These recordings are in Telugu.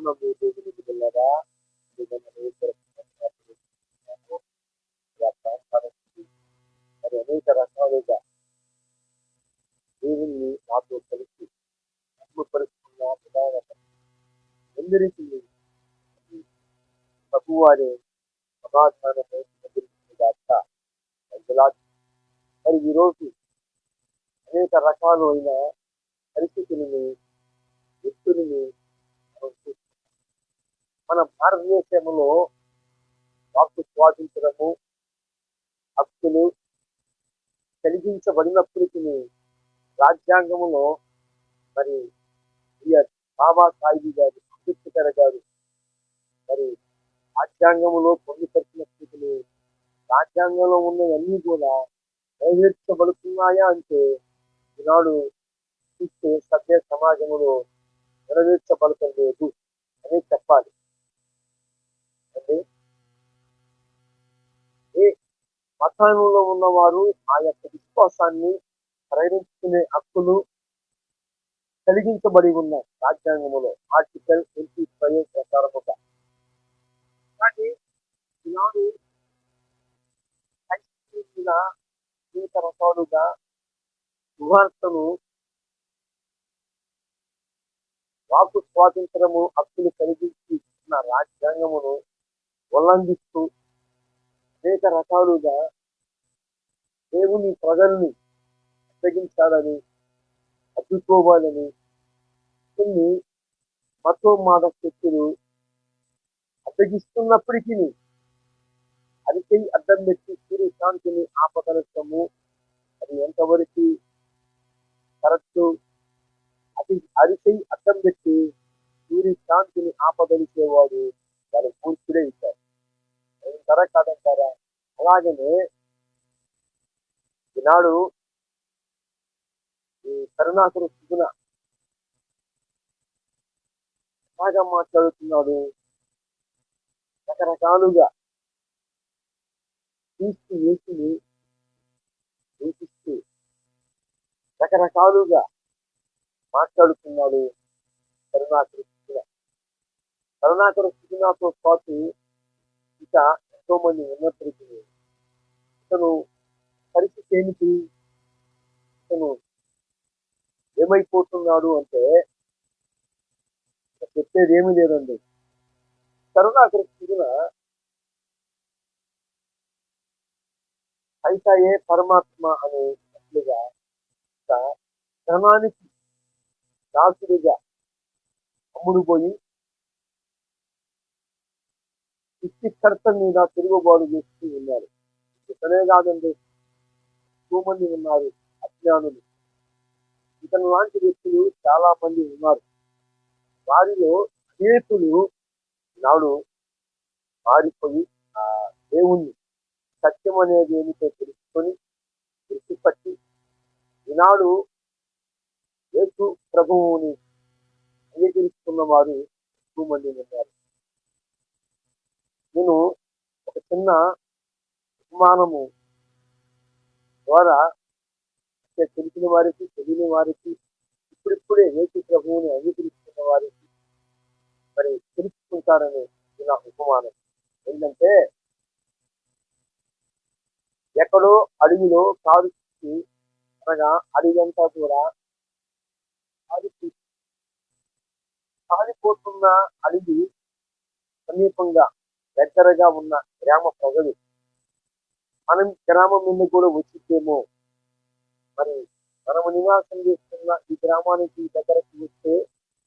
అవును మీ దేవుని బిడ్డలారా మరి అనేక రకాలుగా దేవుణ్ణి నాతో కలిసి అమ్ముపరుచుకున్న విధానం అందరికీ ప్రభువారే సమాధానమే గాక మరి ఈరోజు అనేక రకాలైన పరిస్థితులని వ్యక్తులని మనం చూస్తున్నాం. మన భారతదేశంలో వాక్కు స్వాతంత్రము హక్కులు కలిగించబడినప్పటికీ రాజ్యాంగంలో మరి బిఆర్ బాబా గారు అంబేద్కర్ గారు మరి రాజ్యాంగంలో పొందుపరిచిన స్థితిని రాజ్యాంగంలో ఉన్నవన్నీ కూడా నెరవేర్చబడుతున్నాయా అంటే ఈనాడు చూస్తే సభ్య సమాజంలో నెరవేర్చబడటం లేదు అని చెప్పాలి. అంటే ఏ మతంలో ఉన్నవారు ఆ యొక్క విశ్వాసాన్ని ప్రకటించుకునే హక్కులు కలిగించబడి ఉన్నాయి రాజ్యాంగంలో ఆర్టికల్ ట్వంటీ ఫైవ్ ప్రకారముగా కానీ ఈనాడు అనేక రకాలుగా సువార్తను వాకు స్వాతంత్రము హక్కులు కలిగించి ఉన్న రాజ్యాంగమును ఉల్లంఘిస్తూ అనేక రకాలుగా దేవుని ప్రజల్ని అప్పగించాలని అడ్డుకోవాలని కొన్ని మతోమాద శక్తులు అప్పగిస్తున్నప్పటికీ అరికై అడ్డం పెట్టి సూర్యశాంతిని ఆపగలుగుతాము. అది ఎంతవరకు కరెక్ట్? అది అరికై అడ్డం పెట్టి సూర్యశాంతిని ఆపగలిగేవాడు వాళ్ళ పూర్తిడే ఇచ్చారు అంటారా కాదంటారా అలాగనే ఈనాడు ఈ కరుణాకరు సుగుణ బాగా మాట్లాడుతున్నాడు. రకరకాలుగా క్రీస్తు యేసుని సూచిస్తూ రకరకాలుగా మాట్లాడుతున్నాడు కరుణాకరు సుగుణ. కరుణాకరు సుగుణతో పాటు ఇక ఎంతో మంది ఉన్నప్పటికీ అతను పరిస్థితి ఏమిటి? అతను ఏమైపోతున్నాడు అంటే చెప్పేది ఏమీ లేదండి. కరుణాకర సుగుణ ఏ పరమాత్మ అనే అట్లుగా ధనానికి దాసుడిగా అమ్ముడు పోయి సృష్టికర్త మీద తిరుగుబాటు చేస్తూ ఉన్నారు. ఇతనే కాదండి ఎక్కువ మంది ఉన్నారు అజ్ఞానులు. ఇతను లాంటి వ్యక్తులు చాలా మంది ఉన్నారు. వారిలో అనేకులు నాడు మారిపోయి ఆ దేవుణ్ణి సత్యం అనేది ఏమిటో తెలుసుకొని గుర్తుపట్టి ఈనాడు యేసు ప్రభువుని అంగీకరిస్తున్న వారు ఎక్కువ మంది ఉన్నారు. నేను ఒక చిన్న ఉపమానము ద్వారా అంటే తెలిసిన వారికి తెలియని వారికి ఇప్పుడిప్పుడే యేసు ప్రభువుని అంగీకరిస్తున్న వారికి మరి తెలుసుకుంటారని నా ఉపమానం ఏంటంటే ఎక్కడో అడవిలో కారు చూసి అనగా అడవంతా కూడా కారు అడవి సమీపంగా దగ్గరగా ఉన్న గ్రామ ప్రజలు. మనం గ్రామం నుండి కూడా వచ్చిద్దేమో మరి మనము నివాసం చేస్తున్న ఈ గ్రామానికి దగ్గరకు వస్తే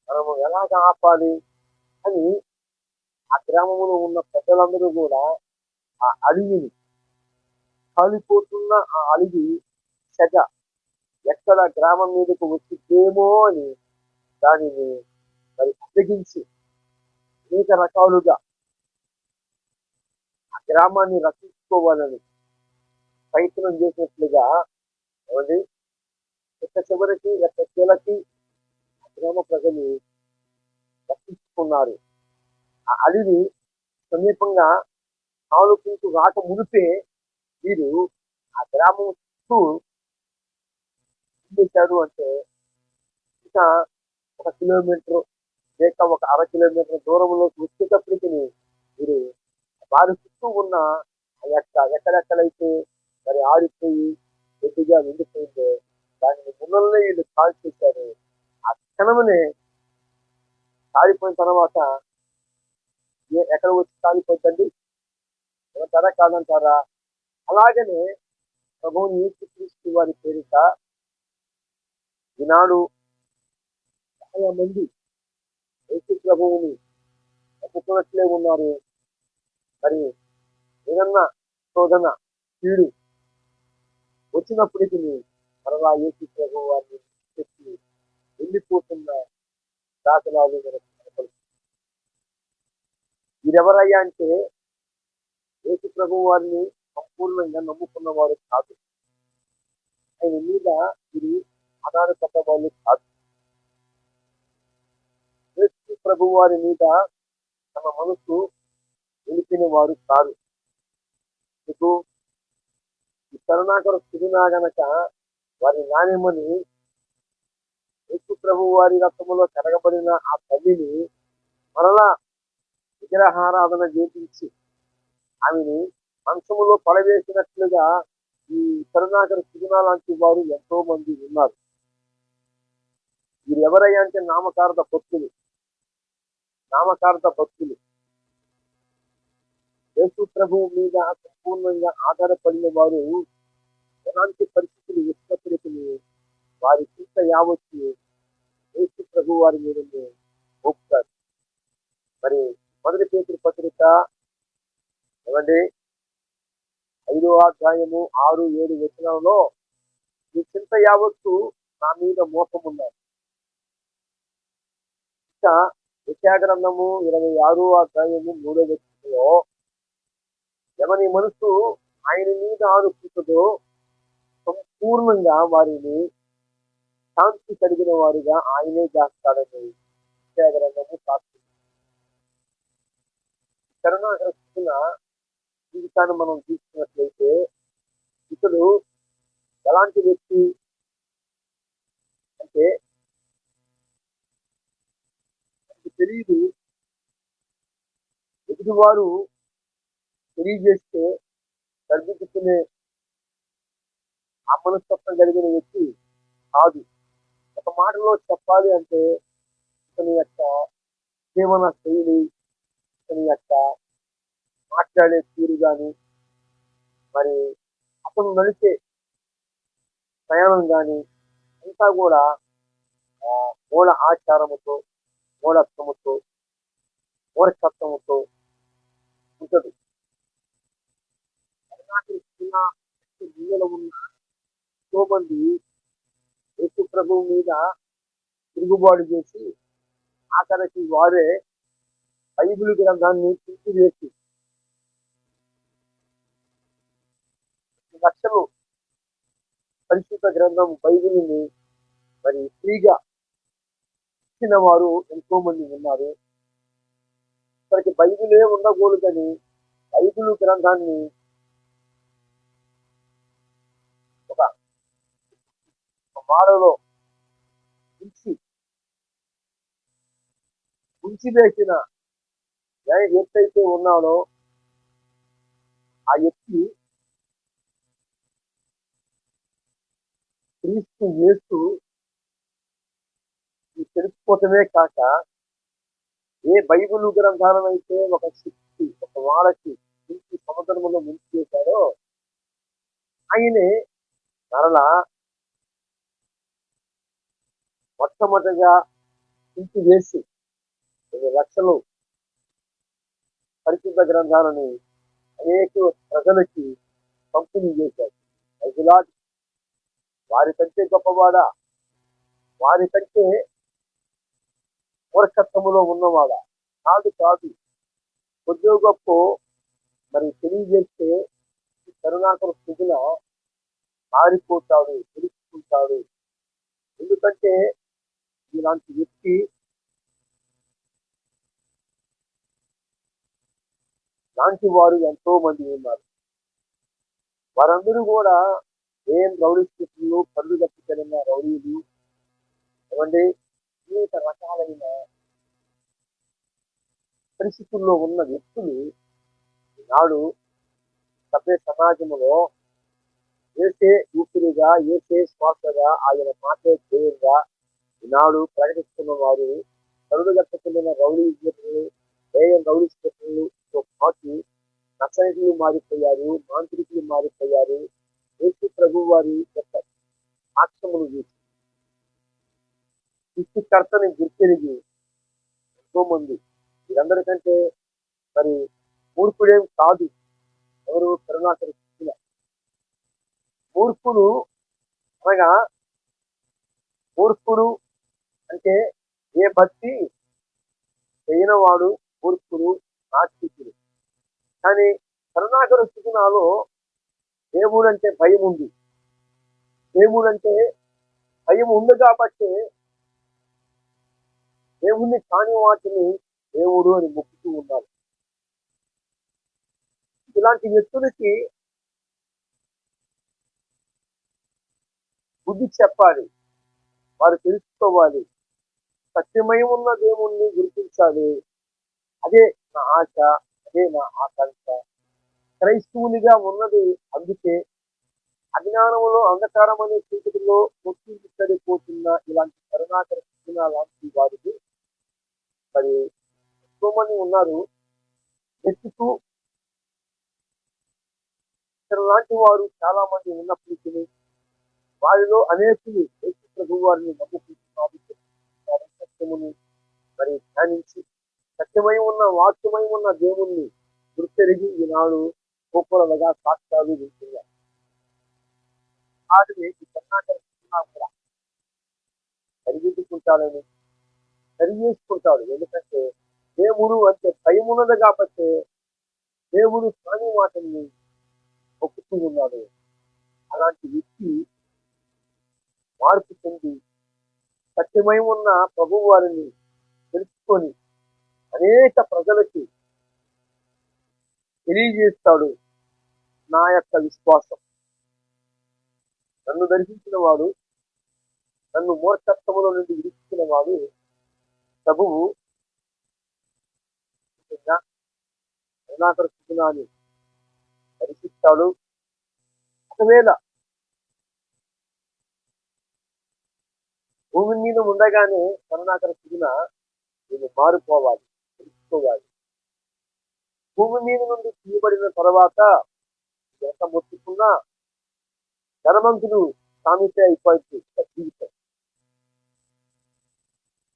మనము ఎలాగ ఆపాలి అని ఆ గ్రామంలో ఉన్న ప్రజలందరూ కూడా ఆ అడవిని కాలిపోతున్న ఆ అడవి సెగ ఎక్కడ గ్రామం మీదకు వచ్చిద్దేమో అని దానిని మరి అప్పగించి అనేక రకాలుగా గ్రామాన్ని రక్షించుకోవాలని ప్రయత్నం చేసినట్లుగా ఏమండి? ఎక్క చివరికి ఎక్క ఆ గ్రామ ప్రజలు రక్షించుకున్నారు. ఆ అడవి సమీపంగా ఆలోచించు రాక మునిపే వీరు ఆ గ్రామం చుట్టూ ఏం చేశారు అంటే ఇంకా ఒక కిలోమీటర్ లేక ఒక అర కిలోమీటర్ దూరంలో వచ్చేటప్పటికి వీరు వారి చుట్టూ ఉన్న ఆ యొక్క ఎక్కడెక్కడైతే మరి ఆడిపోయి గట్టిగా నిండిపోయిందో దానిని మున్నల్ని వీళ్ళు కాల్ చేశారు. ఆ క్షణమునే కాలిపోయిన తర్వాత ఏ- ఎక్కడ వచ్చి కాలిపోతుంది ఏమంటారా కాదంటారా? అలాగనే ప్రభువుని క్రీస్తు వారి పేరిట ఈనాడు చాలా మంది యేసు ప్రభువుని ఒప్పుకున్నట్లే ఉన్నారు. మరి ఏదన్నా శోధన కీడు వచ్చినప్పటికీ మరలా ఏసీ ప్రభు వారిని చెప్పి వెళ్ళిపోతున్న దాఖలాలు మనకు వీరెవరయ్యా అంటే ఏసు ప్రభు వారిని సంపూర్ణంగా నమ్ముకున్న వారు కాదు. ఆయన మీద ఇది ఆధారపడ్డ వాళ్ళు కాదు. యేసు ప్రభు వారి మీద తన మనసు నిలిపిన వారు కాదు. మీకు ఈ కరుణాకర స్థితినా గనక వారి నాణ్యమని యేసు ప్రభు వారి రక్తములో కరగబడిన ఆ తల్లిని మరలా విగ్రహారాధన చేపించి ఆమెని మంచములో పడవేసినట్లుగా ఈ కరుణాకర సుగుణ లాంటి వారు ఎంతో మంది ఉన్నారు. వీరు ఎవరయ్యా అంటే నామకార్థ భక్తులు. నామకార్థ భక్తులు. యేసు ప్రభువు మీద సంపూర్ణంగా ఆధారపడిన వారు ఎలాంటి పరిస్థితులు వచ్చినప్పటికీ వారి చింత యావత్తు యేసు ప్రభు వారి మీద మోపుతారు. మరి మొదటి పేతురు పత్రిక ఏమండి? ఐదో అధ్యాయము ఆరు ఏడు వచనంలో ఈ చింత యావత్తు నా మీద మోసమున్నారు ఇంకా విద్యాగ్రంథము ఇరవై ఆరో అధ్యాయము మూడో వచనంలో ఎవరి మనసు ఆయన మీద ఆనుకుంటుందో సంపూర్ణంగా వారిని శాంతి కలిగిన వారుగా ఆయనే చేస్తాడని విద్యాగ్రంథము సాక్షి కరుణాకరస్తున్న జీవితాన్ని మనం తీసుకున్నట్లయితే ఇతడు ఎలాంటి వ్యక్తి అంటే తెలియదు. ఎదుటివారు తెలియజేస్తే సరిదిద్దుకునే ఆ మనస్తత్వం కలిగిన వ్యక్తి కాదు. ఒక మాటలో చెప్పాలి అంటే ఇతని యొక్క జీవన శైలి ఇతని యొక్క మాట్లాడే తీరు కానీ మరి అతను నడిచే ప్రయాణం కానీ అంతా కూడా మూల ఆచారముతో మూలత్వముతో మూల ఉంటుంది కర్ణాటక చిన్న జిల్లాలో ఉన్న ఎంతో మంది యేసు ప్రభువు మీద తిరుగుబాటు చేసి ఆఖరికి వారే బైబిల్ గ్రంథాన్ని తీసివేసి లక్షలు పరిశుద్ధ గ్రంథం బైబిల్ని మరి ఫ్రీగా ఇచ్చిన వారు ఎంతో మంది ఉన్నారు. ఇక్కడికి బైబిలే ఉండకూడదని బైబిల్ గ్రంథాన్ని వాడలో ఉంచి ఉంచివేసిన ఏ ఎత్తైతే ఉన్నాడో ఆ ఎత్తి క్రీస్తు యేసు ఈ తెలుసుకోవటమే కాక ఏ బైబిల్ గ్రంథాలనైతే ఒక శక్తి ఒక వాళ్ళకి ముంచి సముద్రములో ముంచి చేశారో ఆయనే మరలా మొట్టమొదటిగా ఇంటి వేసి కొన్ని లక్షలు పరిశుద్ధ గ్రంథాలని అనేక ప్రజలకి పంపిణీ చేశారు. బైబిలాట్ వారి కంటే గొప్పవాడా? వారి కంటే మూర్ఖత్వములో ఉన్నవాడా? కాదు కాదు. కొద్దిగా గొప్ప మరి తెలియజేస్తే ఈ కరుణాకర స్థితిలో మారిపోతాడు తెలుసుకుంటాడు ఎందుకంటే ఇలాంటి వ్యక్తి లాంటి వారు ఎంతో మంది ఉన్నారు. వారందరూ కూడా ఏం రౌడీ స్థితులు పళ్ళు తప్పించిన రౌడీలు ఏమంటే అనేక రకాలైన పరిస్థితుల్లో ఉన్న వ్యక్తులు ఈనాడు సభ్య సమాజంలో ఏసే ఊపిరిగా ఏసే శ్వాసగా ఆయన మాటే ధ్యేయంగా ఈనాడు ప్రకటిస్తున్న వారు కరుడుగట్టుకున్న రౌడీ ఏఎం రౌడీ స్టేషన్లతో పాటు నక్సలైట్లు మారిపోయారు మాంత్రికులు మారిపోయారు. యేసు ప్రభు వారి యొక్క సాక్ష్యములు చూసి. సృష్టికర్తని గుర్తెరిగి ఎంతో మంది వీరందరికంటే మరి మూర్ఖుడేం కాదు. ఎవరు కరుణాకర శిష్యుల మూర్ఖుడు అనగా మూర్ఖుడు అంటే ఏ భక్తి చేయనవాడు మూర్ఖుడు నాస్తికుడు. కానీ కరుణాకర స్థితినాలో దేవుడు అంటే భయం ఉంది దేవుడు అంటే భయం ఉంది కాబట్టి దేవుణ్ణి కాని వాటిని దేవుడు అని మొక్కుతూ ఉన్నారు ఇలాంటి వ్యక్తులకి బుద్ధి చెప్పాలి. వారు తెలుసుకోవాలి. సత్యమై ఉన్న దేవుణ్ణి గుర్తించాలి. అదే నా ఆశ అదే నా ఆకాంక్ష. క్రైస్తవునిగా ఉన్నది అందుకే అజ్ఞానములో అంధకారం అనే చీకటిలో కొట్టించి సరిపోతున్న ఇలాంటి కరుణాకర శిక్షణ లాంటి వారికి మరి ఎంతో మంది ఉన్నారు వెతుకు లాంటి వారు చాలా మంది ఉన్నప్పటికీ వారిలో అనేకులు యేసు ప్రభు వారిని నమ్ముకుంటున్నారు. వాక్యముని మరి ధ్యానించి సత్యమై ఉన్న వాక్యమై ఉన్న దేవుణ్ణి గుర్తెరిగి ఈనాడు గోపురలుగా సాక్ష్యాలు వింటున్నారు వాటిని కర్ణాటక కూడా సరిదిద్దుకుంటాడని సరి చేసుకుంటాడు ఎందుకంటే దేవుడు అంటే భయమున్నది కాబట్టి దేవుడు స్వామి మాటల్ని ఒప్పుతూ ఉన్నాడు అలాంటి వ్యక్తి మార్పు చెంది సత్యమై ఉన్న ప్రభు వారిని తెలుసుకొని అనేక ప్రజలకి తెలియజేస్తాడు నా యొక్క విశ్వాసం. నన్ను దర్శించిన వాడు నన్ను మూర్ఖత్వముల నుండి విడిచిన వాడు ప్రభువు. కరుణాకర సుగుణాన్ని దర్శిస్తాడు. ఒకవేళ భూమి మీద ఉండగానే కరుణాకర సుగుణ నేను మారిపోవాలి తెలుసుకోవాలి భూమి మీద నుండి తీయబడిన తర్వాత ఎంత మొత్తుకున్నా ధనవంతుడు సామెత అయిపోయింది జీవితం.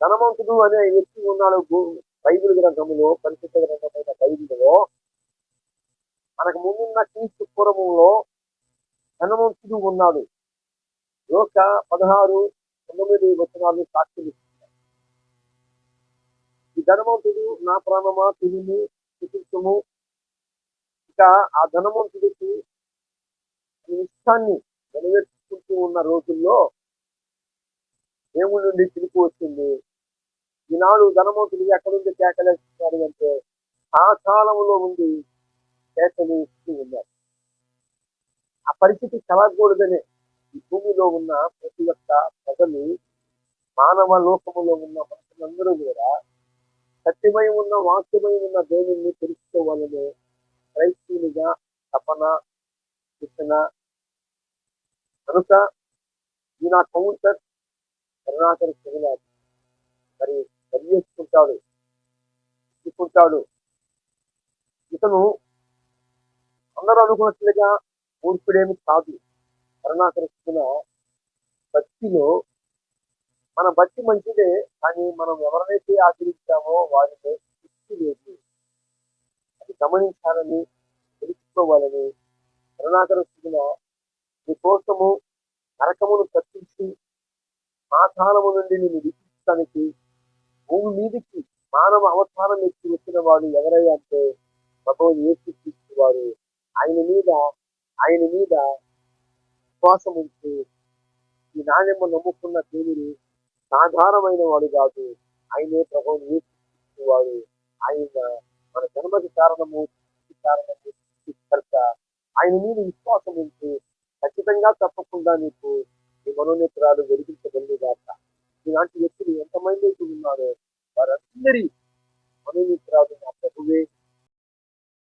ధనవంతుడు అనే వ్యక్తి ఉన్నాడు బైబిల్ గ్రంథంలో పరిశుద్ధ గ్రంథమైన బైబిల్లో. మనకు ముందున్న క్రీస్తు పూర్వంలో ధనవంతుడు ఉన్నాడు. లోక పదహారు పంతొమ్మిది వచనాలు సాక్షులు ఈ ధనవంతుడు నా ప్రాణమా? తిరిగి చికిత్సము ఇక ఆ ధనవంతుడికి ఇష్టాన్ని నెరవేర్చుకుంటూ ఉన్న రోజుల్లో దేవుడి నుండి తిరిగి వచ్చింది. ఈనాడు ధనవంతులు ఎక్కడుండి కేకలేస్తున్నారు అంటే ఆ కాలంలో ఉండి కేకలు ఇస్తూ ఉన్నారు. ఆ పరిస్థితి కలగకూడదనే భూమిలో ఉన్న ప్రతి ఒక్క ప్రజలు మానవ లోకములో ఉన్న మనుషులందరూ కూడా సత్యమై ఉన్న వాక్యమై ఉన్న దేవుణ్ణి తెలుసుకోవాలనే క్రైస్తవునిగా తపన శిక్షణ కనుక ఈ నా కౌంటర్. కరుణాకర శివనాథ్ మరి సరిచేసుకుంటాడు తీసుకుంటాడు ఇతను అందరూ అనుకున్నట్లుగా మూర్ఖుడేమి కాదు. కరుణాకరిస్తున్న భక్తిలో మన భక్తి మంచిదే కానీ మనం ఎవరినైతే ఆచరించామో వారిపై శక్తి లేదు. అది గమనించాలని తెలుసుకోవాలని కరుణాకరిస్తున్న నీ కోసము నరకమును తప్పించి పాతాళము నుండి నేను విధించడానికి భూమి మీదకి మానవ అవతారం ఎత్తి వచ్చిన వాడు ఎవరై అంటే భగవాన్ యేసు వారు. ఆయన మీద ఆయన మీద విశ్వాసం ఉంటే ఈ నాణ్యమ నమ్ముకున్న దేవుడు సాధారణమైన వాడు కాదు. ఆయనే ప్రభావం వాడు ఆయన మన జన్మకి కారణము కారణము సృష్టికర్త. ఆయన మీద విశ్వాసం ఉంచి ఖచ్చితంగా తప్పకుండా నీకు ఈ మనోనేత్రాలు వెలిగించగలిగాక ఇలాంటి వ్యక్తులు ఎంతమంది అయితే ఉన్నారో వారందరి మనోనేత్రాలు మా